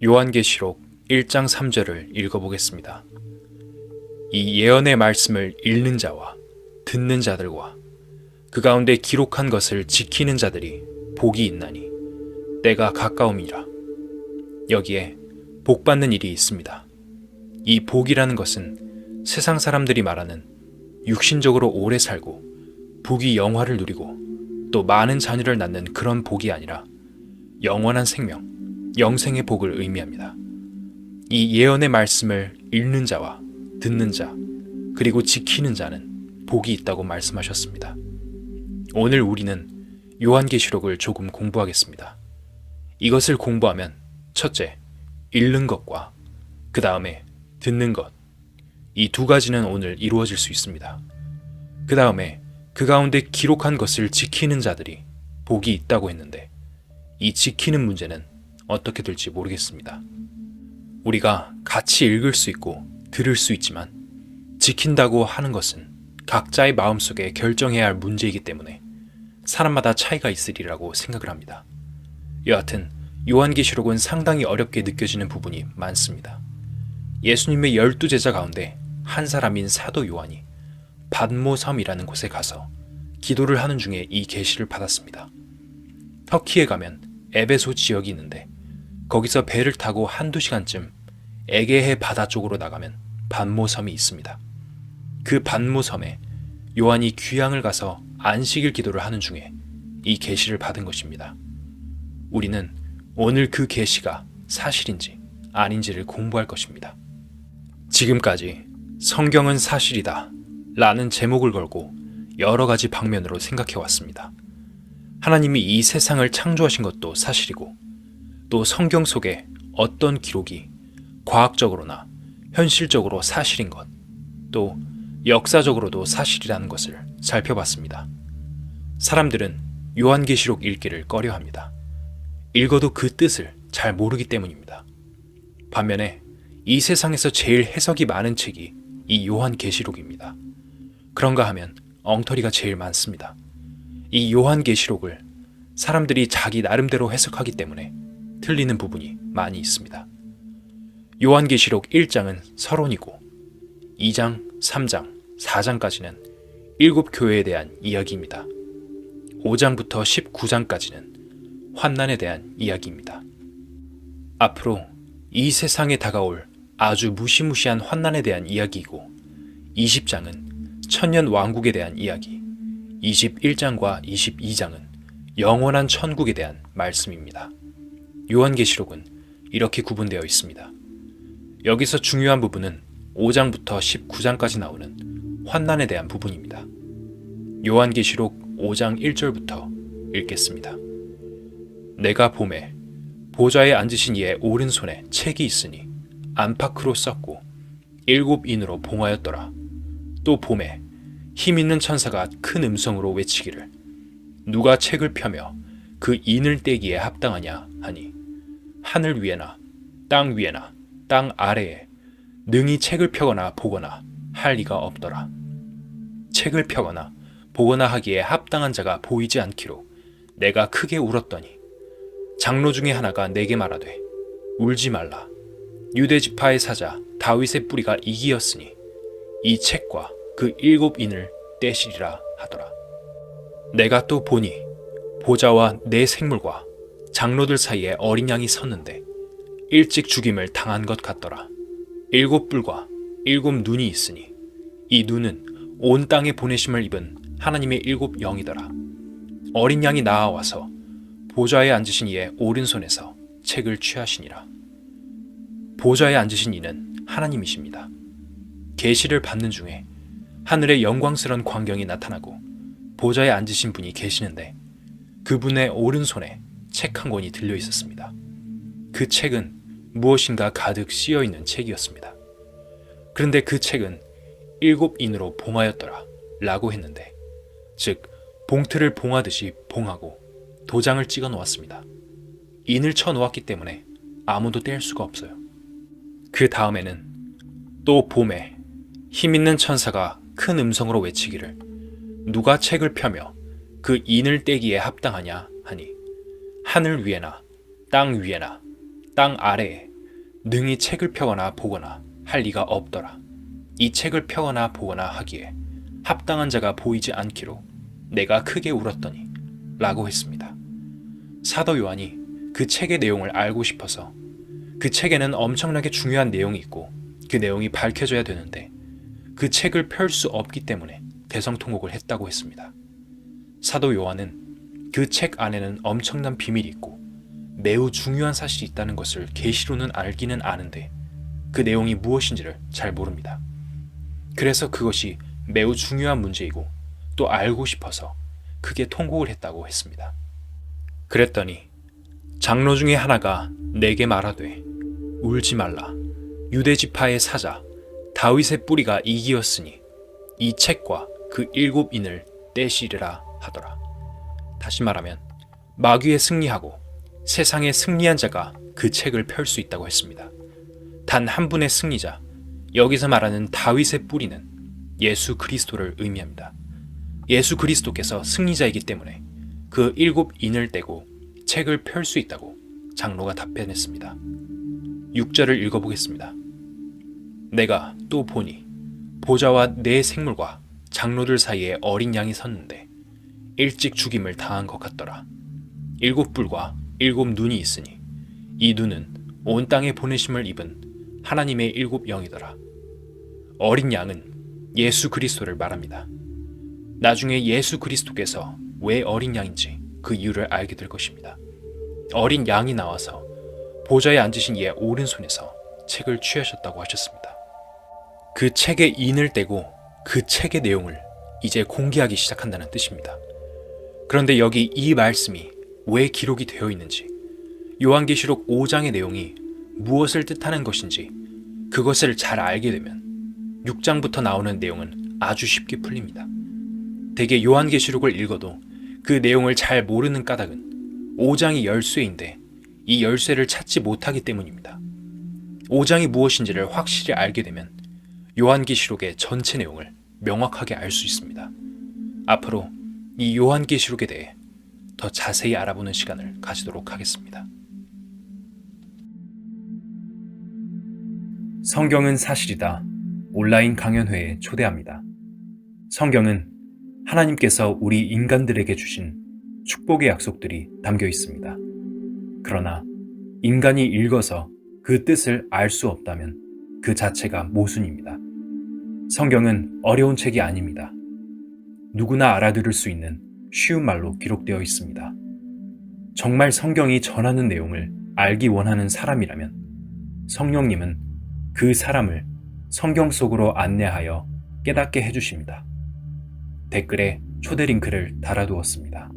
요한계시록 1장 3절을 읽어보겠습니다. 이 예언의 말씀을 읽는 자와 듣는 자들과 그 가운데 기록한 것을 지키는 자들이 복이 있나니 때가 가까움이라. 여기에 복 받는 일이 있습니다. 이 복이라는 것은 세상 사람들이 말하는 육신적으로 오래 살고 부귀 영화를 누리고 또 많은 자녀를 낳는 그런 복이 아니라 영원한 생명, 영생의 복을 의미합니다. 이 예언의 말씀을 읽는 자와 듣는 자, 그리고 지키는 자는 복이 있다고 말씀하셨습니다. 오늘 우리는 요한계시록을 조금 공부하겠습니다. 이것을 공부하면 첫째, 읽는 것과 그 다음에 듣는 것, 이 두 가지는 오늘 이루어질 수 있습니다. 그 다음에 그 가운데 기록한 것을 지키는 자들이 복이 있다고 했는데 이 지키는 문제는 어떻게 될지 모르겠습니다. 우리가 같이 읽을 수 있고 들을 수 있지만 지킨다고 하는 것은 각자의 마음속에 결정해야 할 문제이기 때문에 사람마다 차이가 있으리라고 생각을 합니다. 여하튼 요한계시록은 상당히 어렵게 느껴지는 부분이 많습니다. 예수님의 열두 제자 가운데 한 사람인 사도 요한이 bad모섬이라는 곳에 가서 기도를 하는 중에 이 계시를 받았습니다. 터키에 가면 에베소 지역이 있는데 거기서 배를 타고 한두 시간쯤 에게해 바다 쪽으로 나가면 반모섬이 있습니다. 그 반모섬에 요한이 귀향을 가서 안식일 기도를 하는 중에 이 계시를 받은 것입니다. 우리는 오늘 그 계시가 사실인지 아닌지를 공부할 것입니다. 지금까지 성경은 사실이다 라는 제목을 걸고 여러 가지 방면으로 생각해 왔습니다. 하나님이 이 세상을 창조하신 것도 사실이고 또 성경 속에 어떤 기록이 과학적으로나 현실적으로 사실인 것, 또 역사적으로도 사실이라는 것을 살펴봤습니다. 사람들은 요한계시록 읽기를 꺼려 합니다. 읽어도 그 뜻을 잘 모르기 때문입니다. 반면에 이 세상에서 제일 해석이 많은 책이 이 요한계시록입니다. 그런가 하면 엉터리가 제일 많습니다. 이 요한계시록을 사람들이 자기 나름대로 해석하기 때문에 틀리는 부분이 많이 있습니다. 요한계시록 1장은 서론이고 2장, 3장, 4장까지는 일곱 교회에 대한 이야기입니다. 5장부터 19장까지는 환난에 대한 이야기입니다. 앞으로 이 세상에 다가올 아주 무시무시한 환난에 대한 이야기이고 20장은 천년 왕국에 대한 이야기, 21장과 22장은 영원한 천국에 대한 말씀입니다. 요한계시록은 이렇게 구분되어 있습니다. 여기서 중요한 부분은 5장부터 19장까지 나오는 환난에 대한 부분입니다. 요한계시록 5장 1절부터 읽겠습니다. 내가 봄에 보좌에 앉으신 이의 오른손에 책이 있으니 안팎으로 썼고 일곱 인으로 봉하였더라. 또 봄에 힘 있는 천사가 큰 음성으로 외치기를 누가 책을 펴며 그 인을 떼기에 합당하냐 하니 하늘 위에나 땅 위에나 땅 아래에 능히 책을 펴거나 보거나 할 리가 없더라. 책을 펴거나 보거나 하기에 합당한 자가 보이지 않기로 내가 크게 울었더니 장로 중에 하나가 내게 말하되 울지 말라. 유대 지파의 사자 다윗의 뿌리가 이기었으니 이 책과 그 일곱 인을 떼시리라 하더라. 내가 또 보니 보좌와 내 생물과 장로들 사이에 어린 양이 섰는데 일찍 죽임을 당한 것 같더라. 일곱 뿔과 일곱 눈이 있으니 이 눈은 온 땅에 보내심을 입은 하나님의 일곱 영이더라. 어린 양이 나아와서 보좌에 앉으신 이의 오른손에서 책을 취하시니라. 보좌에 앉으신 이는 하나님이십니다. 계시를 받는 중에 하늘의 영광스러운 광경이 나타나고 보좌에 앉으신 분이 계시는데 그분의 오른손에 책 한 권이 들려 있었습니다. 그 책은 무엇인가 가득 씌어 있는 책이었습니다. 그런데 그 책은 일곱 인으로 봉하였더라 라고 했는데 즉 봉틀을 봉하듯이 봉하고 도장을 찍어 놓았습니다. 인을 쳐 놓았기 때문에 아무도 뗄 수가 없어요. 그 다음에는 또 봄에 힘 있는 천사가 큰 음성으로 외치기를 누가 책을 펴며 그 인을 떼기에 합당하냐 하니 하늘 위에나 땅 위에나 땅 아래에 능히 책을 펴거나 보거나 할 리가 없더라. 이 책을 펴거나 보거나 하기에 합당한 자가 보이지 않기로 내가 크게 울었더니 라고 했습니다. 사도 요한이 그 책의 내용을 알고 싶어서 그 책에는 엄청나게 중요한 내용이 있고 그 내용이 밝혀져야 되는데 그 책을 펼 수 없기 때문에 대성통곡을 했다고 했습니다. 사도 요한은 그 책 안에는 엄청난 비밀이 있고 매우 중요한 사실이 있다는 것을 계시로는 알기는 아는데 그 내용이 무엇인지를 잘 모릅니다. 그래서 그것이 매우 중요한 문제이고 또 알고 싶어서 크게 통곡을 했다고 했습니다. 그랬더니 장로 중에 하나가 내게 말하되 울지 말라 유대 지파의 사자 다윗의 뿌리가 이기었으니 이 책과 그 일곱 인을 떼시리라 하더라. 다시 말하면 마귀에 승리하고 세상에 승리한 자가 그 책을 펼 수 있다고 했습니다. 단 한 분의 승리자, 여기서 말하는 다윗의 뿌리는 예수 그리스도를 의미합니다. 예수 그리스도께서 승리자이기 때문에 그 일곱 인을 떼고 책을 펼 수 있다고 장로가 답변했습니다. 6절을 읽어보겠습니다. 내가 또 보니 보좌와 네 생물과 장로들 사이에 어린 양이 섰는데 일찍 죽임을 당한 것 같더라. 일곱 뿔과 일곱 눈이 있으니 이 눈은 온 땅에 보내심을 입은 하나님의 일곱 영이더라. 어린 양은 예수 그리스도를 말합니다. 나중에 예수 그리스도께서 왜 어린 양인지 그 이유를 알게 될 것입니다. 어린 양이 나와서 보좌에 앉으신 이의 오른손에서 책을 취하셨다고 하셨습니다. 그 책의 인을 떼고 그 책의 내용을 이제 공개하기 시작한다는 뜻입니다. 그런데 여기 이 말씀이 왜 기록이 되어 있는지, 요한계시록 5장의 내용이 무엇을 뜻하는 것인지 그것을 잘 알게 되면 6장부터 나오는 내용은 아주 쉽게 풀립니다. 대개 요한계시록을 읽어도 그 내용을 잘 모르는 까닭은 5장이 열쇠인데 이 열쇠를 찾지 못하기 때문입니다. 5장이 무엇인지를 확실히 알게 되면 요한계시록의 전체 내용을 명확하게 알 수 있습니다. 앞으로 이 요한계시록에 대해 더 자세히 알아보는 시간을 가지도록 하겠습니다. 성경은 사실이다. 온라인 강연회에 초대합니다. 성경은 하나님께서 우리 인간들에게 주신 축복의 약속들이 담겨 있습니다. 그러나 인간이 읽어서 그 뜻을 알 수 없다면 그 자체가 모순입니다. 성경은 어려운 책이 아닙니다. 누구나 알아들을 수 있는 쉬운 말로 기록되어 있습니다. 정말 성경이 전하는 내용을 알기 원하는 사람이라면 성령님은 그 사람을 성경 속으로 안내하여 깨닫게 해주십니다. 댓글에 초대 링크를 달아두었습니다.